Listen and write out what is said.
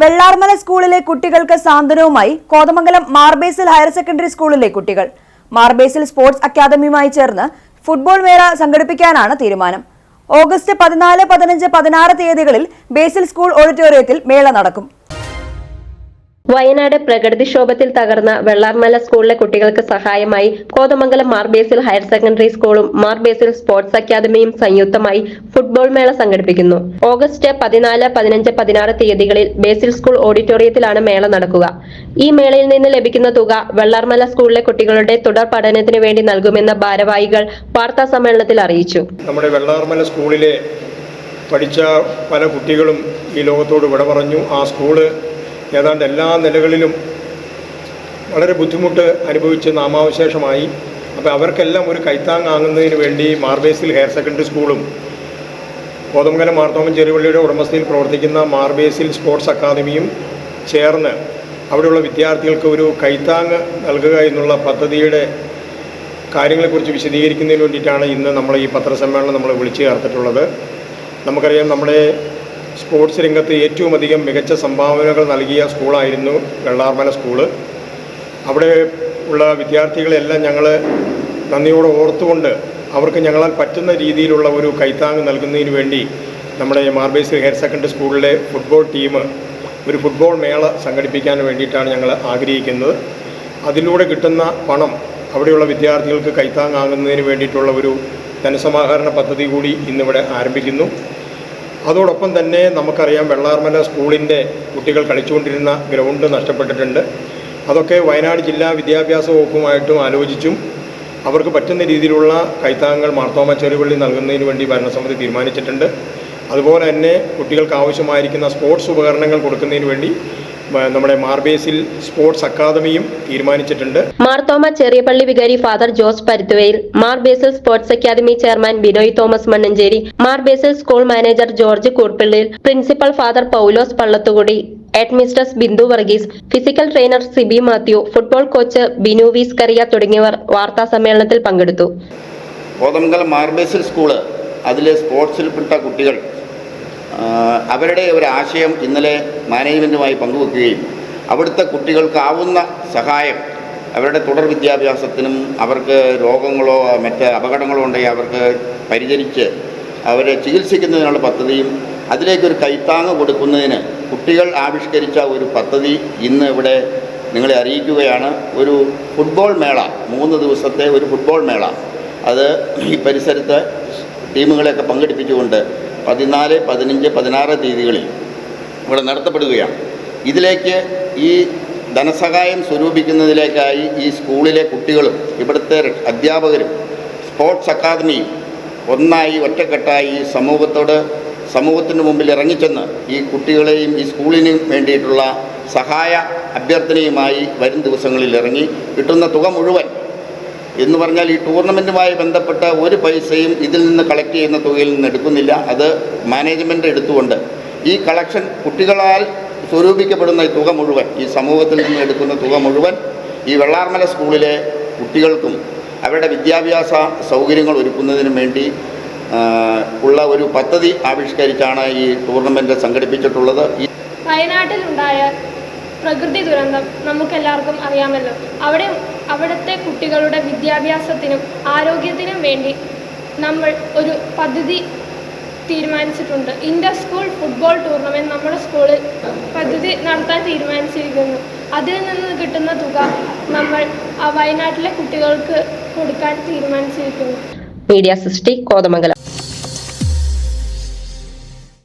വെള്ളാർമല സ്കൂളിലെ കുട്ടികൾക്ക് സാന്ത്വനവുമായി കോതമംഗലം മാർബേസിൽ ഹയർ സെക്കൻഡറി സ്കൂളിലെ കുട്ടികൾ. മാർബേസിൽ സ്പോർട്സ് അക്കാദമിയുമായി ചേർന്ന് ഫുട്ബോൾ മേള സംഘടിപ്പിക്കാനാണ് തീരുമാനം. ഓഗസ്റ്റ് പതിനാല് പതിനഞ്ച് പതിനാറ് തീയതികളിൽ ബേസിൽ സ്കൂൾ ഓഡിറ്റോറിയത്തിൽ മേള നടക്കും. വയനാട് പ്രകൃതിക്ഷോഭത്തിൽ തകർന്ന വെള്ളാർമല സ്കൂളിലെ കുട്ടികൾക്ക് സഹായമായി കോതമംഗലം മാർബേസിൽ ഹയർ സെക്കൻഡറി സ്കൂളും മാർബേസിൽ സ്പോർട്സ് അക്കാദമിയും സംയുക്തമായി ഫുട്ബോൾ മേള സംഘടിപ്പിക്കുന്നു. ഓഗസ്റ്റ് പതിനാല് പതിനഞ്ച് പതിനാറ് തീയതികളിൽ ബേസിൽ സ്കൂൾ ഓഡിറ്റോറിയത്തിലാണ് മേള നടക്കുക. ഈ മേളയിൽ നിന്ന് ലഭിക്കുന്ന തുക വെള്ളാർമല സ്കൂളിലെ കുട്ടികളുടെ തുടർ പഠനത്തിന് വേണ്ടി നൽകുമെന്ന് ഭാരവാഹികൾ വാർത്താ സമ്മേളനത്തിൽ അറിയിച്ചു. നമ്മുടെ വെള്ളാർമല സ്കൂളിലെ പഠിച്ച പല കുട്ടികളും ഈ ലോകത്തോട് വിട പറഞ്ഞു. ആ സ്കൂൾ ഏതാണ്ട് എല്ലാ നിലകളിലും വളരെ ബുദ്ധിമുട്ട് അനുഭവിച്ച് നാമാവശേഷമായി. അപ്പോൾ അവർക്കെല്ലാം ഒരു കൈത്താങ്ങാകുന്നതിന് വേണ്ടി മാർബേസിൽ ഹയർ സെക്കൻഡറി സ്കൂളും കോതമംഗലം മാർത്തോമൻ ചെറുപള്ളിയുടെ ഉടമസ്ഥയിൽ പ്രവർത്തിക്കുന്ന മാർബേസിൽ സ്പോർട്സ് അക്കാദമിയും ചേർന്ന് അവിടെയുള്ള വിദ്യാർത്ഥികൾക്ക് ഒരു കൈത്താങ് നൽകുക എന്നുള്ള പദ്ധതിയുടെ കാര്യങ്ങളെക്കുറിച്ച് വിശദീകരിക്കുന്നതിന് വേണ്ടിയിട്ടാണ് ഇന്ന് നമ്മൾ ഈ പത്രസമ്മേളനം നമ്മൾ വിളിച്ചു ചേർത്തിട്ടുള്ളത്. നമുക്കറിയാം നമ്മുടെ സ്പോർട്സ് രംഗത്ത് ഏറ്റവും അധികം മികച്ച സംഭാവനകൾ നൽകിയ സ്കൂളായിരുന്നു വെള്ളാർമല സ്കൂൾ. അവിടെ ഉള്ള വിദ്യാർത്ഥികളെല്ലാം ഞങ്ങൾ നന്ദിയോടെ ഓർത്തുകൊണ്ട് അവർക്ക് ഞങ്ങളാൽ പറ്റുന്ന രീതിയിലുള്ള ഒരു കൈത്താങ് നൽകുന്നതിന് വേണ്ടി നമ്മുടെ മാർബേസ് ഹയർ സെക്കൻഡറി സ്കൂളിലെ ഫുട്ബോൾ ടീം ഒരു ഫുട്ബോൾ മേള സംഘടിപ്പിക്കാൻ വേണ്ടിയിട്ടാണ് ഞങ്ങൾ ആഗ്രഹിക്കുന്നത്. അതിലൂടെ കിട്ടുന്ന പണം അവിടെയുള്ള വിദ്യാർത്ഥികൾക്ക് കൈത്താങ്ങാകുന്നതിന് വേണ്ടിയിട്ടുള്ള ഒരു ധനസമാഹരണ പദ്ധതി കൂടി ഇന്നിവിടെ ആരംഭിക്കുന്നു. അതോടൊപ്പം തന്നെ നമുക്കറിയാം വെള്ളാർമല സ്കൂളിന്റെ കുട്ടികൾ കളിച്ചുകൊണ്ടിരുന്ന ഗ്രൗണ്ട് നഷ്ടപ്പെട്ടിട്ടുണ്ട്. അതൊക്കെ വയനാട് ജില്ലാ വിദ്യാഭ്യാസ വകുപ്പുമായിട്ടും ആലോചിച്ചും അവർക്ക് പറ്റുന്ന രീതിയിലുള്ള കൈത്താങ്ങൾ മാർത്തോമ ചെറുപള്ളി നൽകുന്നതിന് വേണ്ടി ഭരണസമിതി തീരുമാനിച്ചിട്ടുണ്ട്. അതുപോലെ തന്നെ കുട്ടികൾക്ക് ആവശ്യമായിരിക്കുന്ന സ്പോർട്സ് ഉപകരണങ്ങൾ കൊടുക്കുന്നതിന് വേണ്ടി നമ്മുടെ മാർബേസിൽ സ്പോർട്സ് അക്കാദമിയും തീരുമാനിച്ചിട്ടുണ്ട്. മാർത്തോമ ചെറിയപള്ളി വികാരി father Jose Paruthuvayil Mar Basil sports academy chairman Binoy Thomas Mannancheri Mar Basil school manager George Koorpillil principal father Paulose Pallathukudi headmistress Bindu Varghese physical trainer Sibi Mathew football coach Binu വിസ് കറിയ തുടങ്ങിയവർ വാർത്താ സമ്മേളനത്തിൽ പങ്കെടുത്തു. Kothamangalam Mar Basil school അതിലെ സ്പോർട്സിൽപ്പെട്ട കുട്ടികൾ അവരുടെ ഒരു ആശയം ഇന്നലെ മാനേജ്മെന്റുമായി പങ്കുവെക്കുകയും അവിടുത്തെ കുട്ടികൾക്കാവുന്ന സഹായം അവരുടെ തുടർ വിദ്യാഭ്യാസത്തിനും അവർക്ക് രോഗങ്ങളോ മറ്റ് അപകടങ്ങളോ ഉണ്ടെങ്കിൽ അവർക്ക് പരിചരിച്ച് അവരെ ചികിത്സിക്കുന്നതിനുള്ള പദ്ധതിയും അതിലേക്കൊരു കൈത്താങ് കൊടുക്കുന്നതിന് കുട്ടികൾ ആവിഷ്കരിച്ച ഒരു പദ്ധതി ഇന്ന് ഇവിടെ നിങ്ങളെ അറിയിക്കുകയാണ്. ഒരു ഫുട്ബോൾ മേള മൂന്ന് ദിവസത്തെ ഒരു ഫുട്ബോൾ മേള. അത് ഈ പരിസരത്ത് ടീമുകളെയൊക്കെ പങ്കെടുപ്പിച്ചുകൊണ്ട് പതിനാല് പതിനഞ്ച് പതിനാറ് തീയതികളിൽ ഇവിടെ നടത്തപ്പെടുകയാണ്. ഇതിലേക്ക് ഈ ധനസഹായം സ്വരൂപിക്കുന്നതിലേക്കായി ഈ സ്കൂളിലെ കുട്ടികളും ഇവിടുത്തെ അധ്യാപകരും സ്പോർട്സ് അക്കാദമിയും ഒന്നായി ഒറ്റക്കെട്ടായി സമൂഹത്തോട് സമൂഹത്തിന് മുമ്പിൽ ഇറങ്ങിച്ചെന്ന് ഈ കുട്ടികളെയും ഈ സ്കൂളിനും വേണ്ടിയിട്ടുള്ള സഹായ അഭ്യർത്ഥനയുമായി വരും ദിവസങ്ങളിൽ ഇറങ്ങി കിട്ടുന്ന തുക മുഴുവൻ എന്ന് പറഞ്ഞാൽ ഈ ടൂർണമെന്റുമായി ബന്ധപ്പെട്ട ഒരു പൈസയും ഇതിൽ നിന്ന് കളക്ട് ചെയ്യുന്ന തുകയിൽ നിന്ന് എടുക്കുന്നില്ല. അത് മാനേജ്മെന്റ് എടുത്തുകൊണ്ട് ഈ കളക്ഷൻ കുട്ടികളാൽ സ്വരൂപിക്കപ്പെടുന്ന ഈ തുക മുഴുവൻ ഈ സമൂഹത്തിൽ നിന്ന് എടുക്കുന്ന തുക മുഴുവൻ ഈ വെള്ളാർമല സ്കൂളിലെ കുട്ടികൾക്കും അവരുടെ വിദ്യാഭ്യാസ സൗകര്യങ്ങൾ ഒരുക്കുന്നതിനും വേണ്ടി ഉള്ള ഒരു പദ്ധതി ആവിഷ്കരിച്ചാണ് ഈ ടൂർണമെന്റ് സംഘടിപ്പിച്ചിട്ടുള്ളത്. വയനാട്ടിലുണ്ടായ പ്രകൃതി ദുരന്തം നമുക്കെല്ലാവർക്കും അറിയാമല്ലോ. അവിടെ അവിടുത്തെ കുട്ടികളുടെ വിദ്യാഭ്യാസത്തിനും ആരോഗ്യത്തിനും വേണ്ടി നമ്മൾ ഒരു പദ്ധതി തീരുമാനിച്ചിട്ടുണ്ട്. ഇന്റർ സ്കൂൾ ഫുട്ബോൾ ടൂർണമെന്റ് നമ്മുടെ സ്കൂളിൽ പദ്ധതി നടത്താൻ തീരുമാനിച്ചിരിക്കുന്നു. അതിൽ നിന്ന് കിട്ടുന്ന തുക നമ്മൾ വയനാട്ടിലെ കുട്ടികൾക്ക് കൊടുക്കാൻ തീരുമാനിച്ചിരിക്കുന്നു. മീഡിയ സൃഷ്ടി കോതമംഗലം